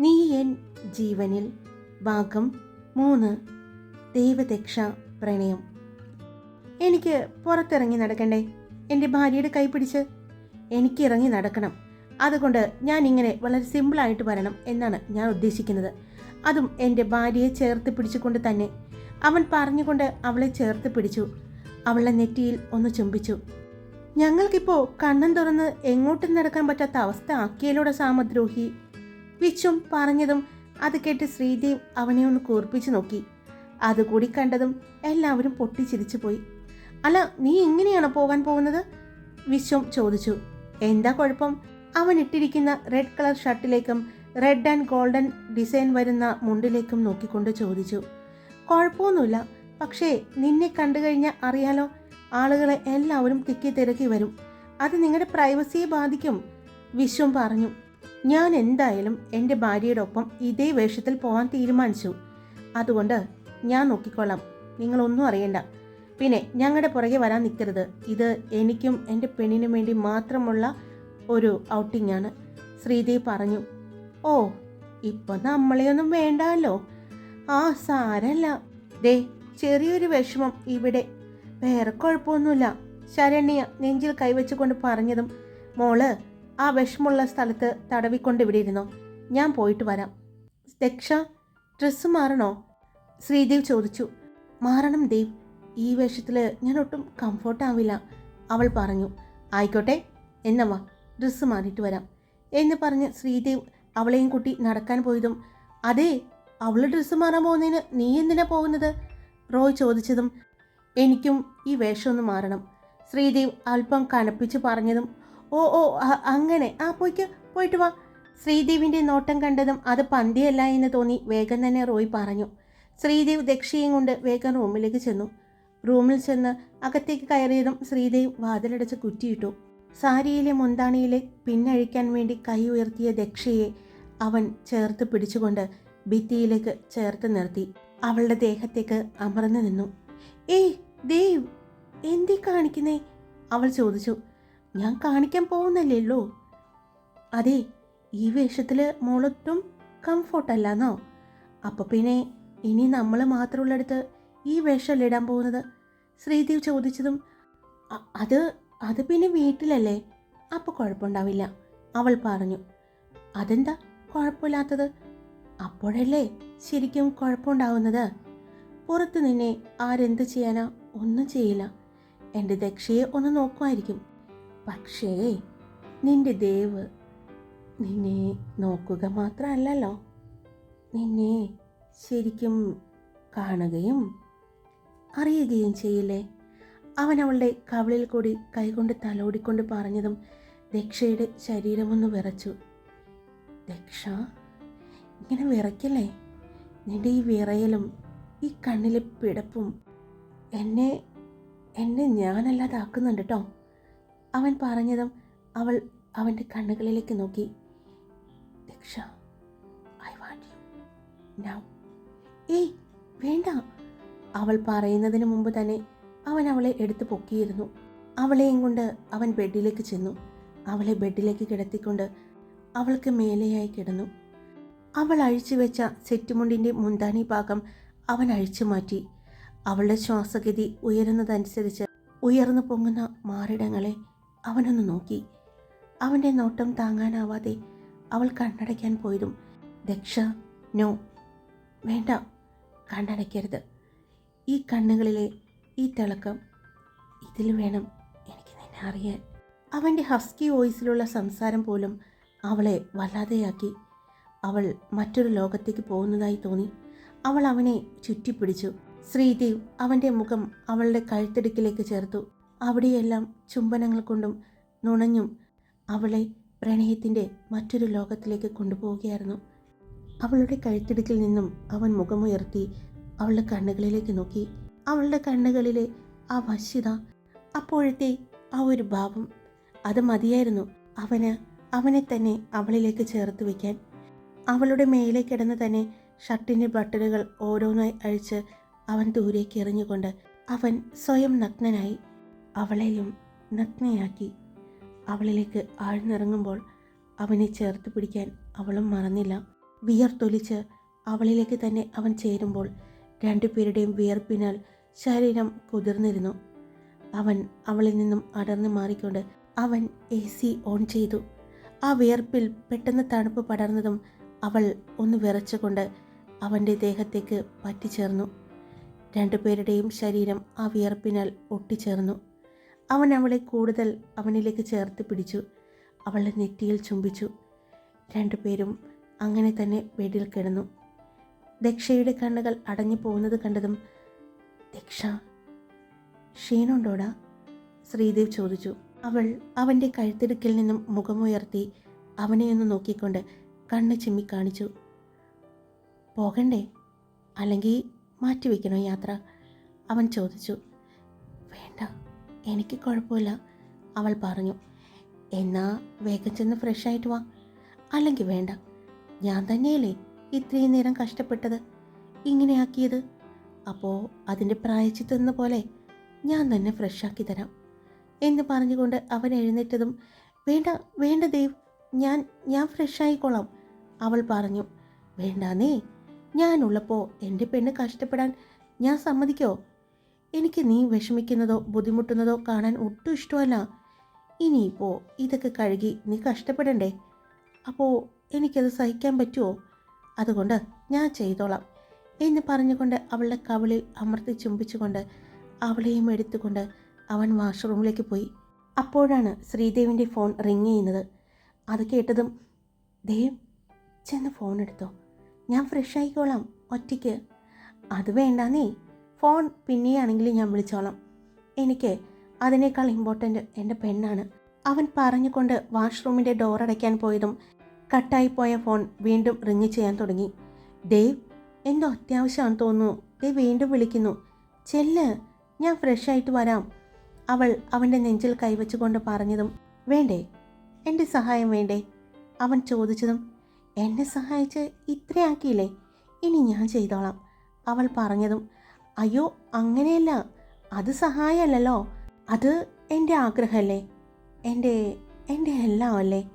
നീ എൻ ജീവനിൽ ഭാഗം മൂന്ന് ദൈവദക്ഷ പ്രണയം. എനിക്ക് പുറത്തിറങ്ങി നടക്കണ്ടേ? എന്റെ ഭാര്യയുടെ കൈ പിടിച്ച്. എനിക്ക് ഇറങ്ങി നടക്കണം. അതുകൊണ്ട് ഞാൻ ഇങ്ങനെ വളരെ സിമ്പിളായിട്ട് വരണം എന്നാണ് ഞാൻ ഉദ്ദേശിക്കുന്നത്. അതും എന്റെ ഭാര്യയെ ചേർത്ത് പിടിച്ചുകൊണ്ട് തന്നെ. അവൻ പറഞ്ഞുകൊണ്ട് അവളെ ചേർത്ത് പിടിച്ചു. അവളെ നെറ്റിയിൽ ഒന്ന് ചുംബിച്ചു. ഞങ്ങൾക്കിപ്പോൾ കണ്ണൻ തുറന്ന് എങ്ങോട്ടും നടക്കാൻ പറ്റാത്ത അവസ്ഥ ആക്കിയലോടെ സാമദ്രോഹി വിച്ചും പറഞ്ഞതും അത് കേട്ട് ശ്രീദേവ് അവനെ ഒന്ന് കൂർപ്പിച്ചു നോക്കി. അതുകൂടി കണ്ടതും എല്ലാവരും പൊട്ടിച്ചിരിച്ചു പോയി. അല്ല നീ എങ്ങനെയാണ് പോകാൻ പോകുന്നത്? വിശ്വം ചോദിച്ചു. എന്താ കുഴപ്പം? അവൻ ഇട്ടിരിക്കുന്ന റെഡ് കളർ ഷർട്ടിലേക്കും റെഡ് ആൻഡ് ഗോൾഡൻ ഡിസൈൻ വരുന്ന മുണ്ടിലേക്കും നോക്കിക്കൊണ്ട് ചോദിച്ചു. കുഴപ്പമൊന്നുമില്ല. പക്ഷേ നിന്നെ കണ്ടു കഴിഞ്ഞാൽ അറിയാലോ ആളുകളെ എല്ലാവരും തിക്കി തിരക്കി വരും. അത് നിങ്ങളുടെ പ്രൈവസിയെ ബാധിക്കും വിശ്വം പറഞ്ഞു. ഞാൻ എന്തായാലും എന്റെ ഭാര്യയുടെ ഒപ്പം ഇതേ വേഷത്തിൽ പോകാൻ തീരുമാനിച്ചു. അതുകൊണ്ട് ഞാൻ നോക്കിക്കൊള്ളാം നിങ്ങളൊന്നും അറിയണ്ട. പിന്നെ ഞങ്ങളുടെ പുറകെ വരാൻ നിൽക്കരുത് ഇത് എനിക്കും എന്റെ പെണ്ണിനും വേണ്ടി മാത്രമുള്ള ഒരു ഔട്ടിംഗ് ആണ് ശ്രീദേവ് പറഞ്ഞു. ഓ ഇപ്പൊ നമ്മളെയൊന്നും വേണ്ടല്ലോ. ആ സാരല്ല. ദേ ചെറിയൊരു വിഷമം ഇവിടെ. വേറെ കുഴപ്പമൊന്നുമില്ല. ശരണ്യ നെഞ്ചിൽ കൈവച്ചുകൊണ്ട് പറഞ്ഞതും മോൾ ആ വിഷമുള്ള സ്ഥലത്ത് തടവിക്കൊണ്ട് ഇവിടെ ഞാൻ പോയിട്ട് വരാം. ദക്ഷ ഡ്രസ്സ് മാറണോ? ശ്രീദേവ് ചോദിച്ചു. മാറണം ദേവ്. ഈ വേഷത്തിൽ ഞാൻ ഒട്ടും കംഫോർട്ടാവില്ല അവൾ പറഞ്ഞു. ആയിക്കോട്ടെ എന്നവാ ഡ്രസ്സ് മാറിയിട്ട് വരാം. എന്ന് പറഞ്ഞ് ശ്രീദേവ് അവളെയും കൂട്ടി നടക്കാൻ പോയതും അതെ അവൾ ഡ്രസ്സ് മാറാൻ പോകുന്നതിന് നീ എന്തിനാ പോകുന്നത്? റോയ് ചോദിച്ചതും എനിക്കും ഈ വേഷം ഒന്ന് മാറണം. ശ്രീദേവ് അല്പം കനപ്പിച്ച് പറഞ്ഞതും ഓ ഓ അങ്ങനെ. ആ പോയിക്ക് പോയിട്ട് വാ. ശ്രീദേവിന്റെ നോട്ടം കണ്ടതും അത് പന്തിയല്ല എന്ന് തോന്നി വേഗം തന്നെ റോയ് പറഞ്ഞു. ശ്രീദേവ് ദക്ഷയും കൊണ്ട് വേഗം റൂമിലേക്ക് ചെന്നു. റൂമിൽ ചെന്ന് അകത്തേക്ക് കയറിയതും ശ്രീദേവ് വാതിലടച്ച് കുറ്റിയിട്ടു. സാരിയിലെ മുന്താണിയിലെ പിന്നഴിക്കാൻ വേണ്ടി കൈ ഉയർത്തിയ ദക്ഷയെ അവൻ ചേർത്ത് പിടിച്ചുകൊണ്ട് ഭിത്തിയിലേക്ക് ചേർത്ത് നിർത്തി. അവളുടെ ദേഹത്തേക്ക് അമർന്നു നിന്നു. ഏയ് ദേവ് എന്തി കാണിക്കുന്നേ അവൾ ചോദിച്ചു. ഞാൻ കാണിക്കാൻ പോകുന്നില്ലല്ലോ. അതെ ഈ വേഷത്തിൽ മോളൊട്ടും കംഫോർട്ടല്ലെന്നോ അപ്പോൾ പിന്നെ ഇനി നമ്മൾ മാത്രമുള്ളടത്ത് ഈ വേഷമല്ലേ ഇടാൻ പോകുന്നത്? ശ്രീദേവ് ചോദിച്ചതും അത് അത് പിന്നെ വീട്ടിലല്ലേ? അപ്പോൾ കുഴപ്പമുണ്ടാവില്ല. അവൾ പറഞ്ഞു അതെന്താ കുഴപ്പമില്ലാത്തത്? അപ്പോഴല്ലേ ശരിക്കും കുഴപ്പമുണ്ടാവുന്നത്? പുറത്ത് നിന്നെ ആരെന്ത് ചെയ്യാനാ? ഒന്നും ചെയ്യില്ല. എന്റെ ദക്ഷയെ ഒന്ന് നോക്കുമായിരിക്കും. പക്ഷേ നിന്റെ ദേവ് നിന്നെ നോക്കുക മാത്രമല്ലല്ലോ. നിന്നെ ശരിക്കും കാണുകയും അറിയുകയും ചെയ്യില്ലേ? അവൻ അവളുടെ കവിളിൽ കൂടി കൈകൊണ്ട് തലോടിക്കൊണ്ട് പറഞ്ഞതും ദക്ഷയുടെ ശരീരമൊന്ന് വിറച്ചു. ദക്ഷ ഇങ്ങനെ വിറയ്ക്കല്ലേ? നിന്റെ ഈ വിറയലും ഈ കണ്ണിലെ പിടപ്പും എന്നെ എന്നെ ഞാനല്ലാതാക്കുന്നുണ്ട് കേട്ടോ അവൻ പറഞ്ഞതും അവൾ അവന്റെ കണ്ണുകളിലേക്ക് നോക്കി. Daksha I want you now ഏയ് വേണ്ട. അവൾ പറയുന്നതിന് മുമ്പ് തന്നെ അവൻ അവളെ എടുത്തു പൊക്കിയിരുന്നു. അവളെയും കൊണ്ട് അവൻ ബെഡിലേക്ക് ചെന്നു. അവളെ ബെഡിലേക്ക് കിടത്തിക്കൊണ്ട് അവൾക്ക് മേലെയായി കിടന്നു. അവൾ അഴിച്ചു വെച്ച സെറ്റുമുണ്ടിന്റെ മുന്താനി ഭാഗം അവൻ അഴിച്ചു മാറ്റി. അവളുടെ ശ്വാസഗതി ഉയരുന്നതനുസരിച്ച് ഉയർന്നു പൊങ്ങുന്ന മാറിടങ്ങളെ അവനൊന്ന് നോക്കി. അവന്റെ നോട്ടം താങ്ങാനാവാതെ അവൾ കണ്ണടയ്ക്കാൻ പോയതും ദക്ഷ നോ വേണ്ട കണ്ണടയ്ക്കരുത്. ഈ കണ്ണുകളിലെ ഈ തിളക്കം ഇതിൽ വേണം എനിക്ക് നിന്നെ അറിയാൻ. അവന്റെ ഹസ്കി വോയിസിലുള്ള സംസാരം പോലും അവളെ വല്ലാതെയാക്കി. അവൾ മറ്റൊരു ലോകത്തേക്ക് പോകുന്നതായി തോന്നി. അവൾ അവനെ ചുറ്റിപ്പിടിച്ചു. ശ്രീദേവ് അവന്റെ മുഖം അവളുടെ കഴുത്തിടുക്കിലേക്ക് ചേർത്തു. അവിടെയെല്ലാം ചുംബനങ്ങൾ കൊണ്ടും നുണഞ്ഞും അവളെ പ്രണയത്തിന്റെ മറ്റൊരു ലോകത്തിലേക്ക് കൊണ്ടുപോവുകയായിരുന്നു. അവളുടെ കഴുത്തിടുക്കിൽ നിന്നും അവൻ മുഖമുയർത്തി അവളുടെ കണ്ണുകളിലേക്ക് നോക്കി. അവളുടെ കണ്ണുകളിലെ ആ വശ്യത അപ്പോഴത്തെ ആ ഒരു ഭാവം അത് മതിയായിരുന്നു അവന് അവനെ തന്നെ അവളിലേക്ക് ചേർത്ത് വയ്ക്കാൻ. അവളുടെ മേലെ കിടന്ന് തന്നെ ഷർട്ടിന്റെ ബട്ടണുകൾ ഓരോന്നായി അഴിച്ച് അവൻ ദൂരേക്ക് എറിഞ്ഞുകൊണ്ട് അവൻ സ്വയം നഗ്നനായി അവളെയും നഗ്നയാക്കി. അവളിലേക്ക് ആഴ്ന്നിറങ്ങുമ്പോൾ അവനെ ചേർത്ത് പിടിക്കാൻ അവളും മറന്നില്ല. വിയർത്തൊലിച്ച് അവളിലേക്ക് തന്നെ അവൻ ചേരുമ്പോൾ രണ്ടുപേരുടെയും വിയർപ്പിനാൽ ശരീരം കുതിർന്നിരുന്നു. അവൻ അവളിൽ നിന്നും അടർന്നു മാറിക്കൊണ്ട് അവൻ എ സി ഓൺ ചെയ്തു. ആ വിയർപ്പിൽ പെട്ടെന്ന് തണുപ്പ് പടർന്നതും അവൾ ഒന്ന് വിറച്ചുകൊണ്ട് അവന്റെ ദേഹത്തേക്ക് പറ്റിച്ചേർന്നു. രണ്ടുപേരുടെയും ശരീരം ആ വിയർപ്പിനാൽ ഒട്ടിച്ചേർന്നു. അവൻ അവളെ കൂടുതൽ അവനിലേക്ക് ചേർത്ത് പിടിച്ചു. അവളുടെ നെറ്റിയിൽ ചുംബിച്ചു. രണ്ടുപേരും അങ്ങനെ തന്നെ ബെഡിൽ കിടന്നു. ദക്ഷയുടെ കണ്ണുകൾ അടഞ്ഞു പോകുന്നത് കണ്ടതും ദക്ഷ ക്ഷീണുണ്ടോടാ ശ്രീദേവ് ചോദിച്ചു. അവൾ അവന്റെ കഴുത്തിടുക്കിൽ നിന്നും മുഖമുയർത്തി അവനെ ഒന്ന് നോക്കിക്കൊണ്ട് കണ്ണ് ചിമ്മി കാണിച്ചു. പോകണ്ടേ? അല്ലെങ്കിൽ മാറ്റിവെക്കണോ യാത്ര? അവൻ ചോദിച്ചു. വേണ്ട. എനിക്ക് കുഴപ്പമില്ല. അവൾ പറഞ്ഞു എന്നാ വേഗം ചെന്ന് ഫ്രഷ് ആയിട്ട് വാ. അല്ലെങ്കിൽ വേണ്ട. ഞാൻ തന്നെയല്ലേ ഇത്രയും നേരം കഷ്ടപ്പെട്ടത്? ഇങ്ങനെയാക്കിയത്? അപ്പോൾ അതിന്റെ പ്രായച്ചിത്തെന്ന പോലെ ഞാൻ തന്നെ ഫ്രഷാക്കി തരാം. എന്ന് പറഞ്ഞുകൊണ്ട് അവൻ എഴുന്നേറ്റതും വേണ്ട വേണ്ട ദേവ്. ഞാൻ ഞാൻ ഫ്രഷായിക്കോളാം അവൾ പറഞ്ഞു വേണ്ടാന്നേ. ഞാനുള്ളപ്പോൾ എന്റെ പെണ്ണ് കഷ്ടപ്പെടാൻ ഞാൻ സമ്മതിക്കോ? എനിക്ക് നീ വിഷമിക്കുന്നതോ ബുദ്ധിമുട്ടുന്നതോ കാണാൻ ഒട്ടും ഇഷ്ടമല്ല. ഇനിയിപ്പോൾ ഇതൊക്കെ കഴുകി നീ കഷ്ടപ്പെടണ്ടേ? അപ്പോൾ എനിക്കത് സഹിക്കാൻ പറ്റുമോ അതുകൊണ്ട് ഞാൻ ചെയ്തോളാം. എന്ന് പറഞ്ഞുകൊണ്ട് അവളുടെ കവിളിൽ അമർത്തി ചുംബിച്ചുകൊണ്ട് അവളെയും എടുത്തുകൊണ്ട് അവൻ വാഷ്റൂമിലേക്ക് പോയി. അപ്പോഴാണ് ശ്രീദേവിന്റെ ഫോൺ റിങ് ചെയ്യുന്നത്. അത് കേട്ടതും ദേവ് ചെന്ന് ഫോൺ എടുത്തോ. ഞാൻ ഫ്രഷ് ആയിക്കോളാം ഒറ്റയ്ക്ക്. അത് വേണ്ടാന്നേ. ഫോൺ പിന്നെയാണെങ്കിലും ഞാൻ വിളിച്ചോളാം. എനിക്ക് അതിനേക്കാൾ ഇമ്പോർട്ടന്റ് എന്റെ പെണ്ണാണ്. അവൻ പറഞ്ഞുകൊണ്ട് വാഷ്റൂമിന്റെ ഡോർ അടയ്ക്കാൻ പോയതും കട്ടായി പോയ ഫോൺ വീണ്ടും റിങ് ചെയ്യാൻ തുടങ്ങി. ദേവ് എന്തോ അത്യാവശ്യമാണെന്ന് തോന്നുന്നു. ദേവ് വീണ്ടും വിളിക്കുന്നു. ചെല്ല് ഞാൻ ഫ്രഷ് ആയിട്ട് വരാം. അവൾ അവന്റെ നെഞ്ചിൽ കൈവച്ചുകൊണ്ട് പറഞ്ഞതും വേണ്ടേ? എന്റെ സഹായം വേണ്ടേ? അവൻ ചോദിച്ചതും എന്നെ സഹായിച്ച് ഇത്രയാക്കിയില്ലേ? ഇനി ഞാൻ ചെയ്തോളാം. അവൾ പറഞ്ഞതും അയ്യോ അങ്ങനെയല്ല. അത് സഹായമല്ലല്ലോ. അത് എന്റെ ആഗ്രഹമല്ലേ? എന്റെ എന്റെ എല്ലാം അല്ലേ?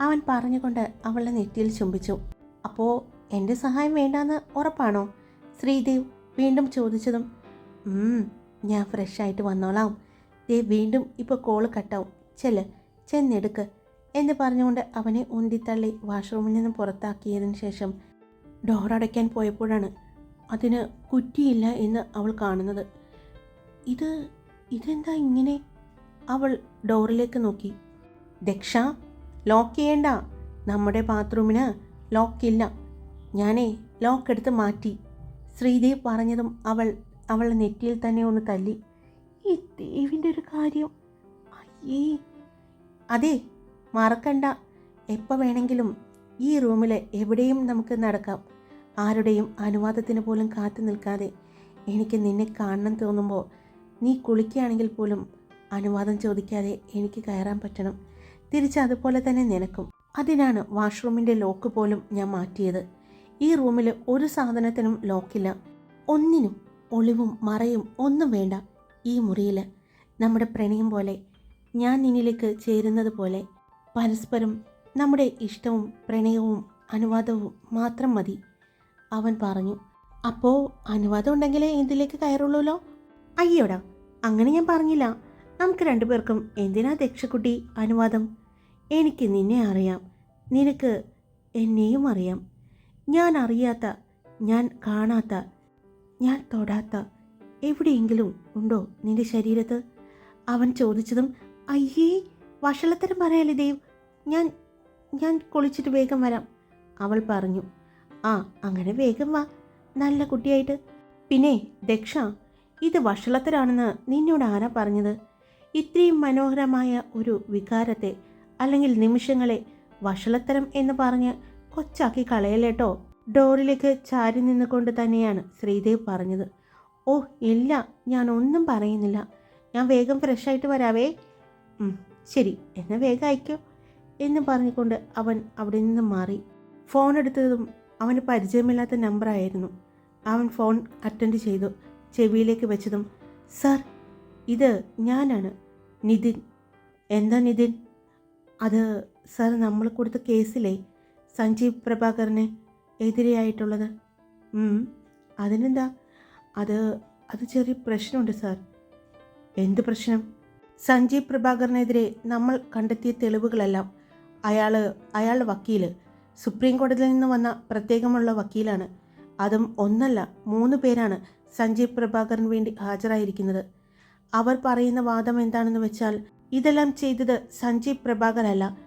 അവൻ പറഞ്ഞുകൊണ്ട് അവളുടെ നെറ്റിയിൽ ചുംബിച്ചു. അപ്പോൾ എന്റെ സഹായം വേണ്ടാന്ന് ഉറപ്പാണോ? ശ്രീദേവ് വീണ്ടും ചോദിച്ചതും ഞാൻ ഫ്രഷ് ആയിട്ട് വന്നോളാം. ദേ വീണ്ടും ഇപ്പോൾ കോൾ കട്ടാവും ചെല്ല് ചെന്നെടുക്ക്. എന്ന് പറഞ്ഞുകൊണ്ട് അവനെ ഉന്തിത്തള്ളി വാഷ്റൂമിൽ നിന്ന് പുറത്താക്കിയതിന് ശേഷം ഡോർ അടയ്ക്കാൻ പോയപ്പോഴാണ് അതിന് കുറ്റിയില്ല എന്ന് അവൾ കാണുന്നത്. ഇത് ഇതെന്താ ഇങ്ങനെ? അവൾ ഡോറിലേക്ക് നോക്കി. ദക്ഷ ലോക്ക് ചെയ്യണ്ട. നമ്മുടെ ബാത്റൂമിന് ലോക്കില്ല ഞാനേ ലോക്ക് എടുത്ത് മാറ്റി. ശ്രീദേവ് പറഞ്ഞതും അവൾ അവൾ നെറ്റിയിൽ തന്നെ ഒന്ന് തല്ലി. ഈ ദേവിന്റെ ഒരു കാര്യം. അയ്യേ. അതെ മറക്കണ്ട. എപ്പോൾ വേണമെങ്കിലും ഈ റൂമിൽ എവിടെയും നമുക്ക് നടക്കാം. ആരുടെയും അനുവാദത്തിന് പോലും കാത്തു നിൽക്കാതെ എനിക്ക് നിന്നെ കാണണം തോന്നുമ്പോൾ നീ കുളിക്കുകയാണെങ്കിൽ പോലും അനുവാദം ചോദിക്കാതെ എനിക്ക് കയറാൻ പറ്റണം. തിരിച്ച് അതുപോലെ തന്നെ നിനക്കും. അതിനാണ് വാഷ്റൂമിന്റെ ലോക്ക് പോലും ഞാൻ മാറ്റിയത്. ഈ റൂമിൽ ഒരു സാധനത്തിനും ലോക്കില്ല. ഒന്നിനും ഒളിവും മറയും ഒന്നും വേണ്ട ഈ മുറിയിൽ. നമ്മുടെ പ്രണയം പോലെ ഞാൻ നിന്നിലേക്ക് ചേരുന്നത് പോലെ പരസ്പരം നമ്മുടെ ഇഷ്ടവും പ്രണയവും അനുവാദവും മാത്രം മതി. അവൻ പറഞ്ഞു അപ്പോൾ അനുവാദം ഉണ്ടെങ്കിലേ എന്തിലേക്ക് കയറുള്ളൂല്ലോ അയ്യോടാ അങ്ങനെ ഞാൻ പറഞ്ഞില്ല. നമുക്ക് രണ്ടുപേർക്കും എന്തിനാ ദക്ഷക്കുട്ടി അനുവാദം? എനിക്ക് നിന്നെ അറിയാം. നിനക്ക് എന്നെയും അറിയാം. ഞാൻ അറിയാത്ത ഞാൻ കാണാത്ത ഞാൻ തൊടാത്ത എവിടെയെങ്കിലും ഉണ്ടോ നിന്റെ ശരീരത്ത്? അവൻ ചോദിച്ചതും അയ്യേ വഷളത്തരം പറയാലേ ദേവ്? ഞാൻ ഞാൻ കുളിച്ചിട്ട് വേഗം വരാം. അവൾ പറഞ്ഞു ആ അങ്ങനെ വേഗം വാ. നല്ല കുട്ടിയായിട്ട്. പിന്നെ ദക്ഷ ഇത് വഷളത്തരാണെന്ന് നിന്നോട് ആരാ പറഞ്ഞത്? ഇത്രയും മനോഹരമായ ഒരു വികാരത്തെ അല്ലെങ്കിൽ നിമിഷങ്ങളെ വഷളത്തരം എന്ന് പറഞ്ഞ് കൊച്ചാക്കി കളയലേട്ടോ ഡോറിലേക്ക് ചാരി നിന്നുകൊണ്ട് തന്നെയാണ് ശ്രീദേവ് പറഞ്ഞത്. ഓ ഇല്ല ഞാൻ ഒന്നും പറയുന്നില്ല. ഞാൻ വേഗം ഫ്രഷായിട്ട് വരാവേ. ശരി എന്നെ വേഗം അയക്കോ എന്ന് പറഞ്ഞുകൊണ്ട് അവൻ അവിടെ നിന്ന് മാറി. ഫോൺ എടുത്തതും അവന് പരിചയമില്ലാത്ത നമ്പറായിരുന്നു അവൻ ഫോൺ അറ്റൻഡ് ചെയ്തു. ചെവിയിലേക്ക് വെച്ചതും സാർ ഇത് ഞാനാണ്. നിതിൻ. എന്താ നിതിൻ? അത് സാർ നമ്മൾ കൊടുത്ത കേസിലെ സഞ്ജീവ് പ്രഭാകരനെ എതിരെയായിട്ടുള്ളത്. അതിനെന്താ? അത് അത് ചെറിയ പ്രശ്നമുണ്ട് സാർ എന്ത് പ്രശ്നം? സഞ്ജീവ് പ്രഭാകറിനെതിരെ നമ്മൾ കണ്ടെത്തിയ തെളിവുകളെല്ലാം അയാൾ അയാളുടെ വക്കീൽ സുപ്രീം കോടതിയിൽ നിന്ന് വന്ന പ്രത്യേകമുള്ള വക്കീലാണ്. അതും ഒന്നല്ല മൂന്ന് പേരാണ് സഞ്ജീവ് പ്രഭാകറിന് വേണ്ടി ഹാജരായിരിക്കുന്നത്. അവർ പറയുന്ന വാദം എന്താണെന്ന് വെച്ചാൽ ഇതെല്ലാം ചെയ്തത് സഞ്ജീവ് പ്രഭാകരല്ല.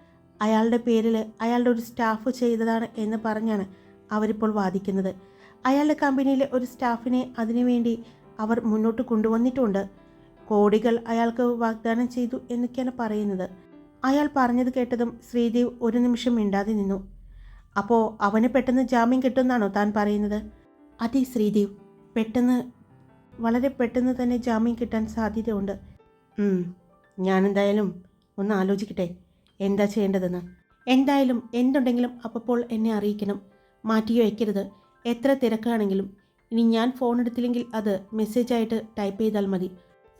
അയാളുടെ പേരിൽ അയാളുടെ ഒരു സ്റ്റാഫ് ചെയ്തതാണ് എന്ന് പറഞ്ഞാണ് അവരിപ്പോൾ വാദിക്കുന്നത്. അയാളുടെ കമ്പനിയിലെ ഒരു സ്റ്റാഫിനെ അതിനുവേണ്ടി അവർ മുന്നോട്ട് കൊണ്ടുവന്നിട്ടുണ്ട്. കോടികൾ അയാൾക്ക് വാഗ്ദാനം ചെയ്തു എന്നൊക്കെയാണ് പറയുന്നത്. അയാൾ പറഞ്ഞത് കേട്ടതും ശ്രീദേവ് ഒരു നിമിഷം മിണ്ടാതെ നിന്നു. അപ്പോൾ അവന് പെട്ടെന്ന് ജാമ്യം കിട്ടുമെന്നാണോ താൻ പറയുന്നത്? അതെ ശ്രീദേവ്. പെട്ടെന്ന് വളരെ പെട്ടെന്ന് തന്നെ ജാമ്യം കിട്ടാൻ സാധ്യതയുണ്ട്. ഞാനെന്തായാലും ഒന്ന് ആലോചിക്കട്ടെ. എന്താ ചെയ്യേണ്ടതെന്ന്. എന്തായാലും എന്തുണ്ടെങ്കിലും അപ്പോൾ എന്നെ അറിയിക്കണം. മാറ്റി വയ്ക്കരുത് എത്ര തിരക്കാണെങ്കിലും. ഇനി ഞാൻ ഫോൺ എടുത്തില്ലെങ്കിൽ അത് മെസ്സേജായിട്ട് ടൈപ്പ് ചെയ്താൽ മതി.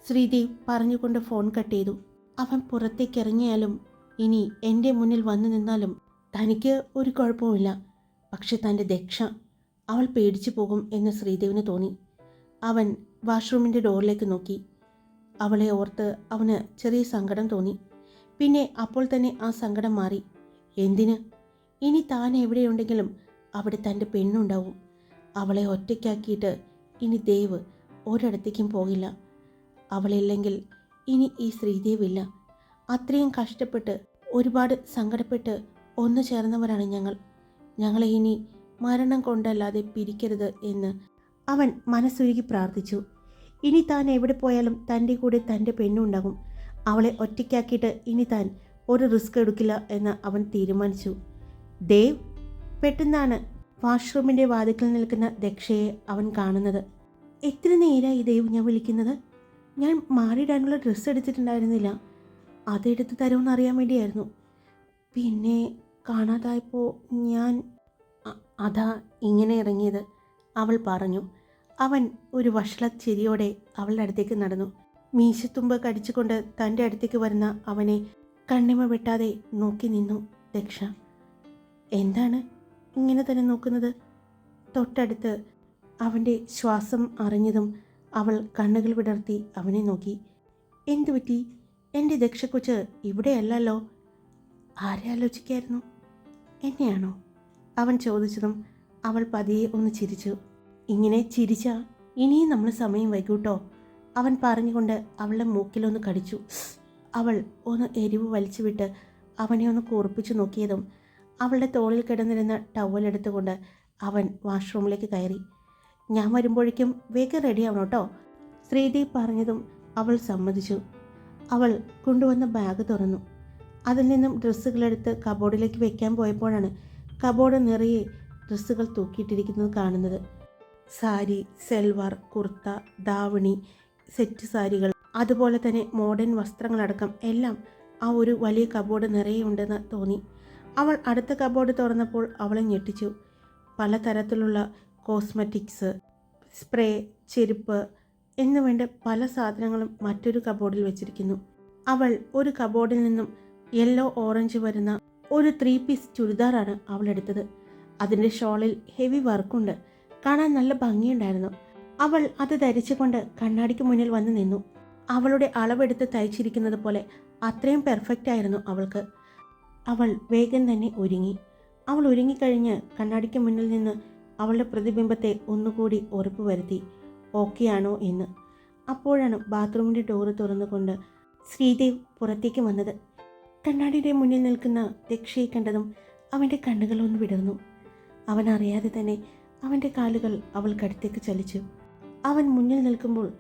ശ്രീദേവ് പറഞ്ഞുകൊണ്ട് ഫോൺ കട്ട് ചെയ്തു. അവൻ പുറത്തേക്ക് ഇറങ്ങിയാലും ഇനി എന്റെ മുന്നിൽ വന്നു നിന്നാലും തനിക്ക് ഒരു കുഴപ്പവുമില്ല. പക്ഷെ തന്റെ ദക്ഷ അവൾ പേടിച്ചു പോകും എന്ന് ശ്രീദേവിന് തോന്നി. അവൻ വാഷ്റൂമിന്റെ ഡോറിലേക്ക് നോക്കി. അവളെ ഓർത്ത് അവന് ചെറിയ സങ്കടം തോന്നി. പിന്നെ അപ്പോൾ തന്നെ ആ സങ്കടം മാറി. എന്തിന്? ഇനി താൻ എവിടെയുണ്ടെങ്കിലും അവിടെ തന്റെ പെണ്ണുണ്ടാവും. അവളെ ഒറ്റയ്ക്കാക്കിയിട്ട് ഇനി ദേവ് ഒരിടത്തേക്കും പോകില്ല. അവളില്ലെങ്കിൽ ഇനി ഈ ശ്രീദേവില്ല. അത്രയും കഷ്ടപ്പെട്ട് ഒരുപാട് സങ്കടപ്പെട്ട് ഒന്നു ചേർന്നവരാണ് ഞങ്ങൾ. ഞങ്ങളെ ഇനി മരണം കൊണ്ടല്ലാതെ പിരിക്കരുത് എന്ന് അവൻ മനസ്സുരുകി പ്രാർത്ഥിച്ചു. ഇനി താൻ എവിടെ പോയാലും തന്റെ കൂടെ തന്റെ പെണ്ണുണ്ടാകും. അവളെ ഒറ്റയ്ക്കാക്കിയിട്ട് ഇനി താൻ ഒരു റിസ്ക് എടുക്കില്ല എന്ന് അവൻ തീരുമാനിച്ചു. ദേവ് പെട്ടെന്നാണ് വാഷ്റൂമിന്റെ വാതിക്കൽ നിൽക്കുന്ന ദക്ഷയെ അവൻ കാണുന്നത്. എത്ര നേരമായി ദേവ് ഞാൻ വിളിക്കുന്നത്? ഞാൻ മാറിയിടാനുള്ള ഡ്രസ്സ് എടുത്തിട്ടുണ്ടായിരുന്നില്ല. അതെടുത്ത് തരുമെന്ന് അറിയാൻ വേണ്ടിയായിരുന്നു. പിന്നെ കാണാതായപ്പോൾ ഞാൻ അതാ ഇങ്ങനെ ഇറങ്ങിയത്. അവൾ പറഞ്ഞു അവൻ ഒരു വഷള ചിരിയോടെ അവളുടെ അടുത്തേക്ക് നടന്നു. മീശത്തുമ്പ് കടിച്ചുകൊണ്ട് തന്റെ അടുത്തേക്ക് വരുന്ന അവനെ കണ്ണിമ വെട്ടാതെ നോക്കി നിന്നു ദക്ഷ. എന്താണ് ഇങ്ങനെ തന്നെ നോക്കുന്നത്? തൊട്ടടുത്ത് അവന്റെ ശ്വാസം അറിഞ്ഞതും അവൾ കണ്ണുകൾ വിടർത്തി അവനെ നോക്കി. എന്തു പറ്റി എന്റെ ദക്ഷക്കൊച്ച് ഇവിടെയല്ലല്ലോ. ആരെ ആലോചിക്കായിരുന്നു? എന്നെയാണോ? അവൻ ചോദിച്ചതും അവൾ പതിയെ ഒന്ന് ചിരിച്ചു. ഇങ്ങനെ ചിരിച്ച ഇനിയും നമ്മൾ സമയം വൈകൂട്ടോ? അവൻ പറഞ്ഞുകൊണ്ട് അവളുടെ മൂക്കിലൊന്ന് കടിച്ചു. അവൾ ഒന്ന് എരിവ് വലിച്ചു വിട്ട് അവനെ ഒന്ന് കൂർപ്പിച്ചു നോക്കിയതും അവളുടെ തോളിൽ കിടന്നിരുന്ന ടവലെടുത്തുകൊണ്ട് അവൻ വാഷ്റൂമിലേക്ക് കയറി. ഞാൻ വരുമ്പോഴേക്കും വേഗം റെഡിയാവണം കേട്ടോ ശ്രീദേവ് പറഞ്ഞതും അവൾ സമ്മതിച്ചു. അവൾ കൊണ്ടുവന്ന ബാഗ് തുറന്നു. അതിൽ നിന്നും ഡ്രസ്സുകളെടുത്ത് കബോർഡിലേക്ക് വെക്കാൻ പോയപ്പോഴാണ് കബോർഡ് നിറയെ ഡ്രസ്സുകൾ തൂക്കിയിട്ടിരിക്കുന്നത് കാണുന്നത്. സാരി സെൽവാർ കുർത്ത ദാവണി സെറ്റ് സാരികൾ അതുപോലെ തന്നെ മോഡേൺ വസ്ത്രങ്ങളടക്കം എല്ലാം ആ ഒരു വലിയ കബോർഡ് നിറയെ ഉണ്ടെന്ന് തോന്നി. അവൾ അടുത്ത കബോർഡ് തുറന്നപ്പോൾ അവളെ ഞെട്ടിച്ചു. പലതരത്തിലുള്ള കോസ്മെറ്റിക്സ് സ്പ്രേ ചെരുപ്പ് എന്നുവേണ്ട പല സാധനങ്ങളും മറ്റൊരു കബോർഡിൽ വെച്ചിരിക്കുന്നു. അവൾ ഒരു കബോർഡിൽ നിന്നും യെല്ലോ ഓറഞ്ച് വരുന്ന ഒരു ത്രീ പീസ് ചുരിദാറാണ് അവൾ എടുത്തത് അതിന്റെ ഷോളിൽ ഹെവി വർക്കുണ്ട് കാണാൻ നല്ല ഭംഗിയുണ്ടായിരുന്നു. അവൾ അത് ധരിച്ചുകൊണ്ട് കണ്ണാടിക്ക് മുന്നിൽ വന്ന് നിന്നു. അവളുടെ അളവെടുത്ത് തയ്ച്ചിരിക്കുന്നത് പോലെ അത്രയും പെർഫെക്റ്റ് ആയിരുന്നു അവൾക്ക്. അവൾ വേഗം തന്നെ ഒരുങ്ങി. അവൾ ഒരുങ്ങിക്കഴിഞ്ഞ് കണ്ണാടിക്ക് മുന്നിൽ നിന്ന് അവളുടെ പ്രതിബിംബത്തെ ഒന്നുകൂടി ഉറപ്പ് വരുത്തി. ഓക്കെയാണോ എന്ന്. അപ്പോഴാണ് ബാത്റൂമിന്റെ ഡോറ് തുറന്നുകൊണ്ട് ശ്രീദേവ് പുറത്തേക്ക് വന്നത്. കണ്ണാടിയുടെ മുന്നിൽ നിൽക്കുന്ന രക്ഷയെ കണ്ടതും അവന്റെ കണ്ണുകളൊന്ന് വിടർന്നു. അവൻ അറിയാതെ തന്നെ അവന്റെ കാലുകൾ അവൾക്കടുത്തേക്ക് ചലിച്ചു. അവൻ മുന്നിൽ നിൽക്കുമ്പോൾ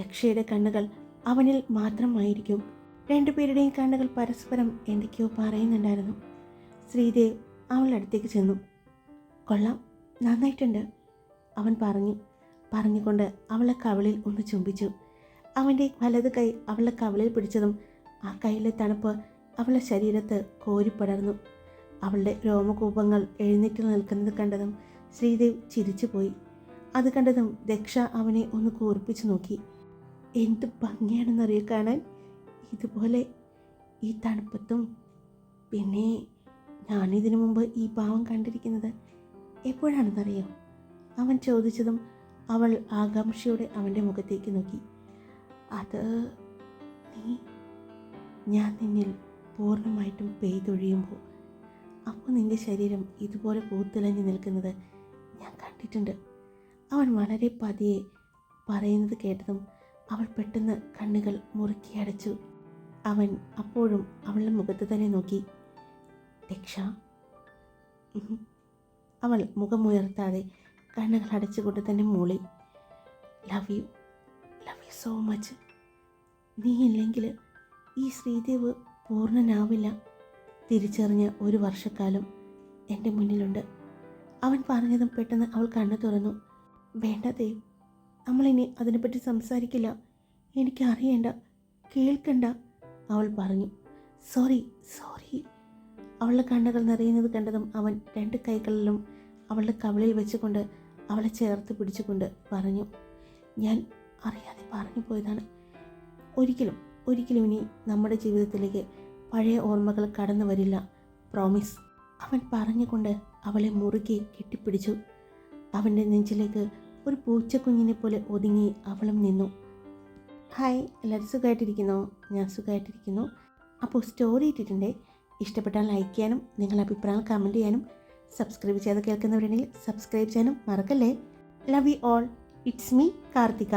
രക്ഷയുടെ കണ്ണുകൾ അവനിൽ മാത്രമായിരിക്കും. രണ്ടുപേരുടെയും കണ്ണുകൾ പരസ്പരം എന്തൊക്കെയോ പറയുന്നുണ്ടായിരുന്നു. ശ്രീദേവ് അവളുടെ അടുത്തേക്ക് ചെന്നു. കൊള്ളാം നന്നായിട്ടുണ്ട് അവൻ പറഞ്ഞു. പറഞ്ഞുകൊണ്ട് അവളെ കവളിൽ ഒന്ന് ചുംബിച്ചു. അവന്റെ വലത് കൈ അവളെ കവളിൽ പിടിച്ചതും ആ കൈയിലെ തണുപ്പ് അവളുടെ ശരീരത്ത് കോരിപ്പടർന്നു അവളുടെ രോമകൂപങ്ങൾ എഴുന്നേറ്റ് നിൽക്കുന്നത് കണ്ടതും ശ്രീദേവ് ചിരിച്ചുപോയി. അത് കണ്ടതും ദക്ഷ അവനെ ഒന്ന് കൂർപ്പിച്ചു നോക്കി. എന്ത് ഭംഗിയാണെന്നറിയ കാണാൻ? ഇതുപോലെ ഈ തണുപ്പത്തും പിന്നെ ഞാനിതിനു മുമ്പ് ഈ ഭാവം കണ്ടിരിക്കുന്നത് എപ്പോഴാണെന്നറിയോ? അവൻ ചോദിച്ചതും അവൾ ആകാംക്ഷയോടെ അവന്റെ മുഖത്തേക്ക് നോക്കി. അത് നീ ഞാൻ നിന്നിൽ പൂർണമായിട്ടും പെയ്തൊഴിയുമ്പോൾ അപ്പോൾ നിന്റെ ശരീരം ഇതുപോലെ പൂത്തിളഞ്ഞു നിൽക്കുന്നത് ഞാൻ കണ്ടിട്ടുണ്ട്. അവൻ വളരെ പതിയെ പറയുന്നത് കേട്ടതും അവൾ പെട്ടെന്ന് കണ്ണുകൾ മുറുക്കി അടച്ചു. അവൻ അപ്പോഴും അവളുടെ മുഖത്ത് തന്നെ നോക്കി. രക്ഷ. അവൾ മുഖമുയർത്താതെ കണ്ണുകൾ അടച്ചുകൊണ്ട് തന്നെ മൂളി love you love you so much നീ ഇല്ലെങ്കിൽ ഈ ശ്രീദേവ് പൂർണനാവില്ല. തിരിച്ചറിഞ്ഞ ഒരു വർഷക്കാലം എന്റെ മുന്നിലുണ്ട്. അവൻ പറഞ്ഞതും പെട്ടെന്ന് അവൾ കണ്ണു തുറന്നു. വേണ്ട ദേവ് നമ്മളിനി അതിനെപ്പറ്റി സംസാരിക്കില്ല. എനിക്ക് അറിയേണ്ട കേൾക്കണ്ട അവൾ പറഞ്ഞു. Sorry sorry. അവളുടെ കണ്ണുകൾ നിറയുന്നത് കണ്ടതും അവൻ രണ്ട് കൈകളിലും അവളുടെ കവിളിൽ വെച്ചുകൊണ്ട് അവളെ ചേർത്ത് പിടിച്ചുകൊണ്ട് പറഞ്ഞു. ഞാൻ അറിയാതെ പറഞ്ഞു പോയതാണ്. ഒരിക്കലും ഒരിക്കലും ഇനി നമ്മുടെ ജീവിതത്തിലേക്ക് പഴയ ഓർമ്മകൾ കടന്നു വരില്ല. പ്രോമിസ് അവൻ പറഞ്ഞുകൊണ്ട് അവളെ മുറുകെ കെട്ടിപ്പിടിച്ചു. അവന്റെ നെഞ്ചിലേക്ക് ഒരു പൂച്ചക്കുഞ്ഞിനെ പോലെ ഒതുങ്ങി അവളും നിന്നു. ഹായ് എല്ലാവരും സുഖമായിട്ടിരിക്കുന്നോ? ഞാൻ സുഖമായിട്ടിരിക്കുന്നു. അപ്പോൾ സ്റ്റോറി ഇട്ടിട്ടുണ്ട്. ഇഷ്ടപ്പെട്ടാൽ ലൈക്ക് ചെയ്യാനും നിങ്ങളുടെ അഭിപ്രായങ്ങൾ കമന്റ് ചെയ്യാനും സബ്സ്ക്രൈബ് ചെയ്ത് കേൾക്കുന്നവരുണ്ടെങ്കിൽ സബ്സ്ക്രൈബ് ചെയ്യാനും മറക്കല്ലേ? Love you all it's me Karthika.